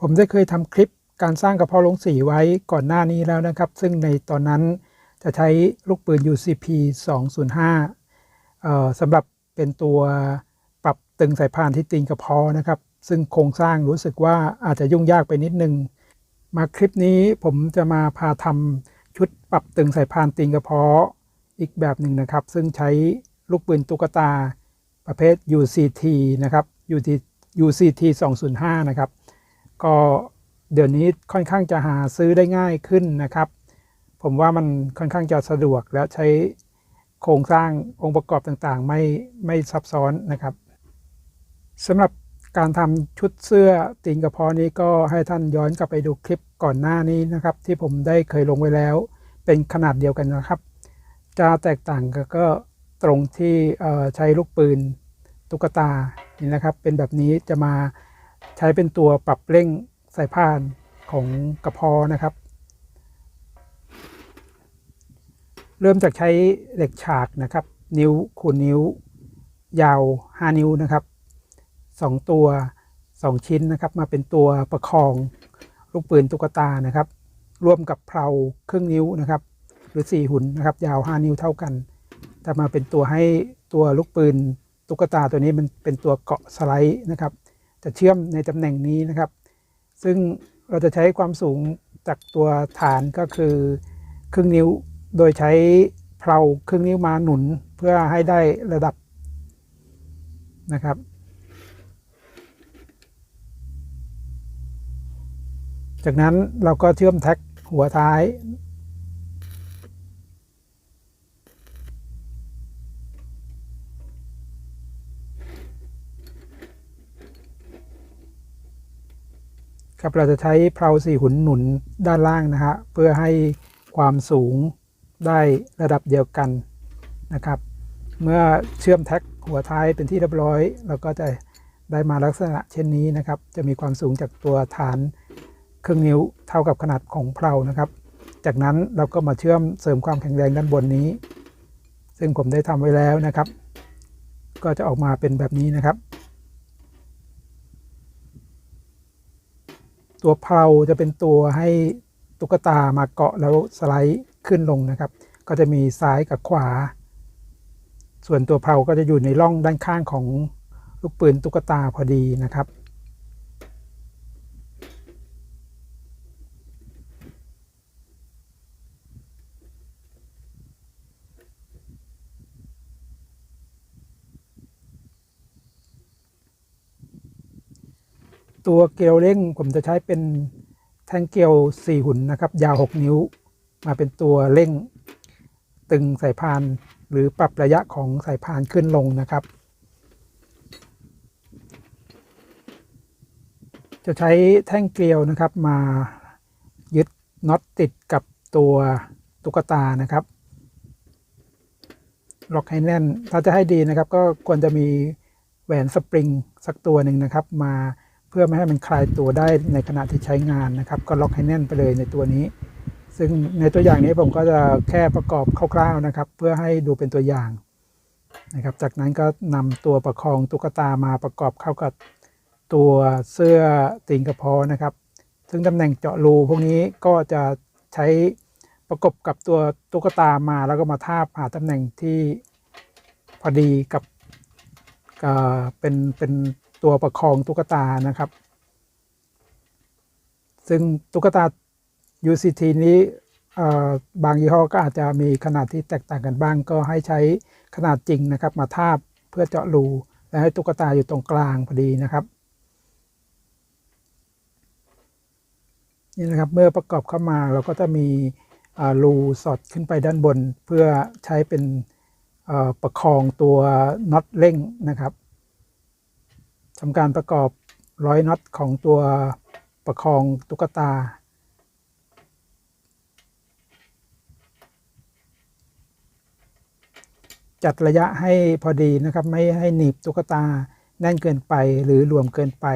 ผมได้เคยทำคลิปการสร้างกระเพาะลงสีไว้ก่อนหน้านี้แล้วนะครับ ซึ่งในตอนนั้นจะใช้ลูกปืน UCP 205เอ่อสำหรับเป็นตัวปรับตึงสายพานที่ตีนกระเพาะนะครับ ซึ่งโครงสร้างรู้สึกว่าอาจจะยุ่งยากไปนิดนึง มาคลิปนี้ผมจะมาพาทำชุดปรับตึงสายพานตีนกระเพาะอีกแบบหนึ่งนะครับ ซึ่งใช้ลูกปืนตุ๊กตาประเภท UCT นะครับ UCT 205 นะครับ ก็เดี๋ยวนี้ค่อนข้างจะหาซื้อได้ง่ายขึ้นนะครับ ผมว่ามันค่อนข้างจะสะดวกและใช้โครงสร้างองค์ประกอบต่างๆ ไม่ไม่ซับซ้อนนะครับสำหรับการทำชุดเสื้อตีนกระเพาะนี้ก็ให้ท่านย้อนกลับไปดูคลิปก่อนหน้านี้นะครับ ที่ผมได้เคยลงไว้แล้ว เป็นขนาดเดียวกันนะครับ จะแตกต่างก็ตรงที่ใช้ลูกปืนตุ๊กตานี่นะครับ เป็นแบบนี้จะมา ใช้เป็นตัวปรับเร่งสายพานของกระพาะนะครับ เริ่มจากใช้เหล็กฉากนะครับ นิ้วคูณนิ้ว ยาว 5 นิ้วนะครับ 2 ตัว 2 ชิ้นนะครับ มาเป็นตัวประคองลูกปืนตุ๊กตานะครับ ร่วมกับเพลาครึ่งนิ้วนะครับ หรือ 4 หุ่นนะครับ ยาว 5 นิ้วเท่ากัน แต่มาเป็นตัวให้ตัวลูกปืนตุ๊กตาตัวนี้มันเป็นตัวเกาะสไลด์นะครับ จะเชื่อมในตำแหน่งนี้นะครับ ซึ่งเราจะใช้ความสูงจากตัวฐานก็คือครึ่งนิ้วโดยใช้เพลาครึ่งนิ้วมาหนุนเพื่อให้ได้ระดับนะครับ จากนั้นเราก็เชื่อมแท็กหัวท้าย ครับเราจะใช้เพลาสี่หุนหนุนด้านล่างนะฮะเพื่อให้ความสูงได้ระดับเดียวกันนะครับ เมื่อเชื่อมแท็กหัวท้ายเป็นที่เรียบร้อย เราก็จะได้มาลักษณะเช่นนี้นะครับ จะมีความสูงจากตัวฐานครึ่งนิ้วเท่ากับขนาดของเพลานะครับ จากนั้นเราก็มาเชื่อมเสริมความแข็งแรงด้านบนนี้ ซึ่งผมได้ทำไว้แล้วนะครับ ก็จะออกมาเป็นแบบนี้นะครับ ตัวเพลาจะเป็นตัวให้ตุ๊กตามาเกาะแล้วสไลด์ขึ้นลงนะครับ ก็จะมีซ้ายกับขวา ส่วนตัวเพลาก็จะอยู่ในร่องด้านข้างของลูกปืนตุ๊กตาพอดีนะครับ ตัวเกลียวเร่งผมจะใช้เป็นแท่งเกลียว4หุ่นนะครับ ยาว 6 นิ้ว มาเป็นตัวเร่ง ตึงสายพานหรือปรับระยะของสายพานขึ้นลงนะครับ จะใช้แท่งเกลียวนะครับมายึดน็อตติดกับตัวตุ๊กตานะครับล็อกให้แน่น ถ้าจะให้ดีนะครับ ก็ควรจะมีแหวนสปริงสักตัวหนึ่งนะครับ มา เพื่อไม่ให้มันคลายตัวได้ในขณะที่ใช้งานนะครับ ก็ล็อกให้แน่นไปเลยในตัวนี้ ซึ่งในตัวอย่างนี้ผมก็จะแค่ประกอบคร่าวๆนะครับ เพื่อให้ดูเป็นตัวอย่างนะครับ จากนั้นก็นำตัวประคองตุ๊กตามาประกอบเข้ากับตัวเสื้อติงกระเพาะนะครับ ซึ่งตำแหน่งเจาะรูพวกนี้ก็จะใช้ประกบกับตัวตุ๊กตามาแล้วก็มาทาบหาตำแหน่งที่พอดีกับเป็นเป็น ตัวประคองตุ๊กตานะครับ ซึ่งตุ๊กตา UCT นี้บางยี่ห้อก็อาจจะมีขนาดที่แตกต่างกันบ้าง ก็ให้ใช้ขนาดจริงนะครับ มาทาบเพื่อเจาะรูและให้ตุ๊กตาอยู่ตรงกลางพอดีนะครับนี่นะครับเมื่อประกอบเข้ามาเราก็จะมีรูสอดขึ้นไปด้านบน เพื่อใช้เป็นประคองตัวน็อตเร่งนะครับ ทำการประกอบร้อยน็อตของตัวประคองตุ๊กตา จัดระยะให้พอดีนะครับ ไม่ให้หนีบตุ๊กตาแน่นเกินไปหรือรวมเกินไป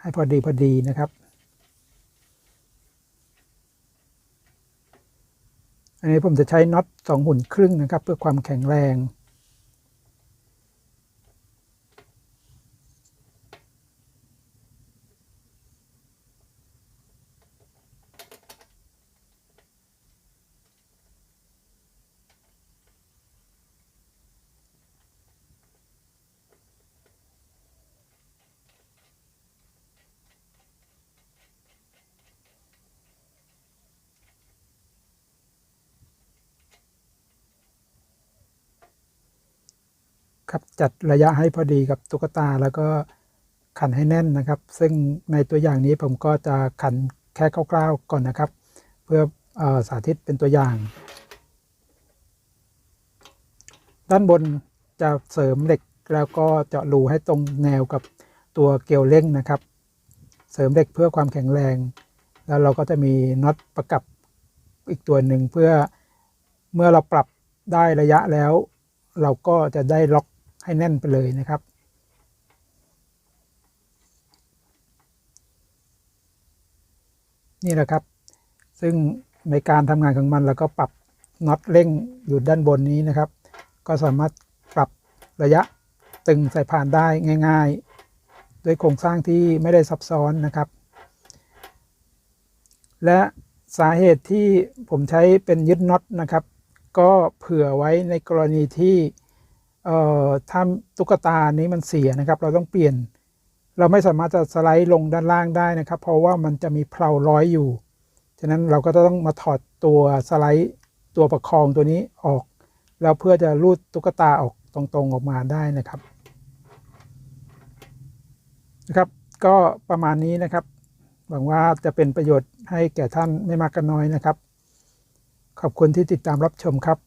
ให้พอดีพอดีนะครับ อันนี้ผมจะใช้น็อตสองหุ่นครึ่งนะครับ เพื่อความแข็งแรง ครับจัดระยะให้พอดีกับตุ๊กตาแล้วก็ขันให้แน่นนะครับ ซึ่งในตัวอย่างนี้ผมก็จะขันแค่คร่าวๆก่อนนะครับ เพื่ออสาธิตเป็นตัวอย่าง ด้านบนจะเสริมเหล็กแล้วก็เจาะรูให้ตรงแนวกับตัวเกลียวเร่งนะครับ เสริมเหล็กเพื่อความแข็งแรง แล้วเราก็จะมีน็อตประกับอีกตัวหนึ่งเพื่อเมื่อเราปรับได้ระยะแล้ว เราก็จะได้ล็อก ให้แน่นไปเลยนะครับ นี่แหละครับ ซึ่งในการทำงานของมันเราก็ปรับน็อตเร่งอยู่ด้านบนนี้นะครับ ก็สามารถปรับระยะตึงใส่ผ่านได้ง่าย ๆ ด้วยโครงสร้างที่ไม่ได้ซับซ้อนนะครับ และสาเหตุที่ผมใช้เป็นยึดน็อตนะครับ ก็เผื่อไว้ในกรณีที่ เอ่อถ้าตุ๊กตานี้มันเสียนะครับ เราต้องเปลี่ยน เราไม่สามารถจะสไลด์ลงด้านล่างได้นะครับ เพราะว่ามันจะมีเพลาร้อยอยู่ ฉะนั้นเราก็ต้องมาถอดตัวสไลด์ตัวประคองตัวนี้ออก แล้วเพื่อจะรูดตุ๊กตาออกตรงๆออกมาได้นะครับนะครับก็ประมาณนี้นะครับ หวังว่าจะเป็นประโยชน์ให้แก่ท่านไม่มากก็น้อยนะครับ ขอบคุณที่ติดตามรับชมครับ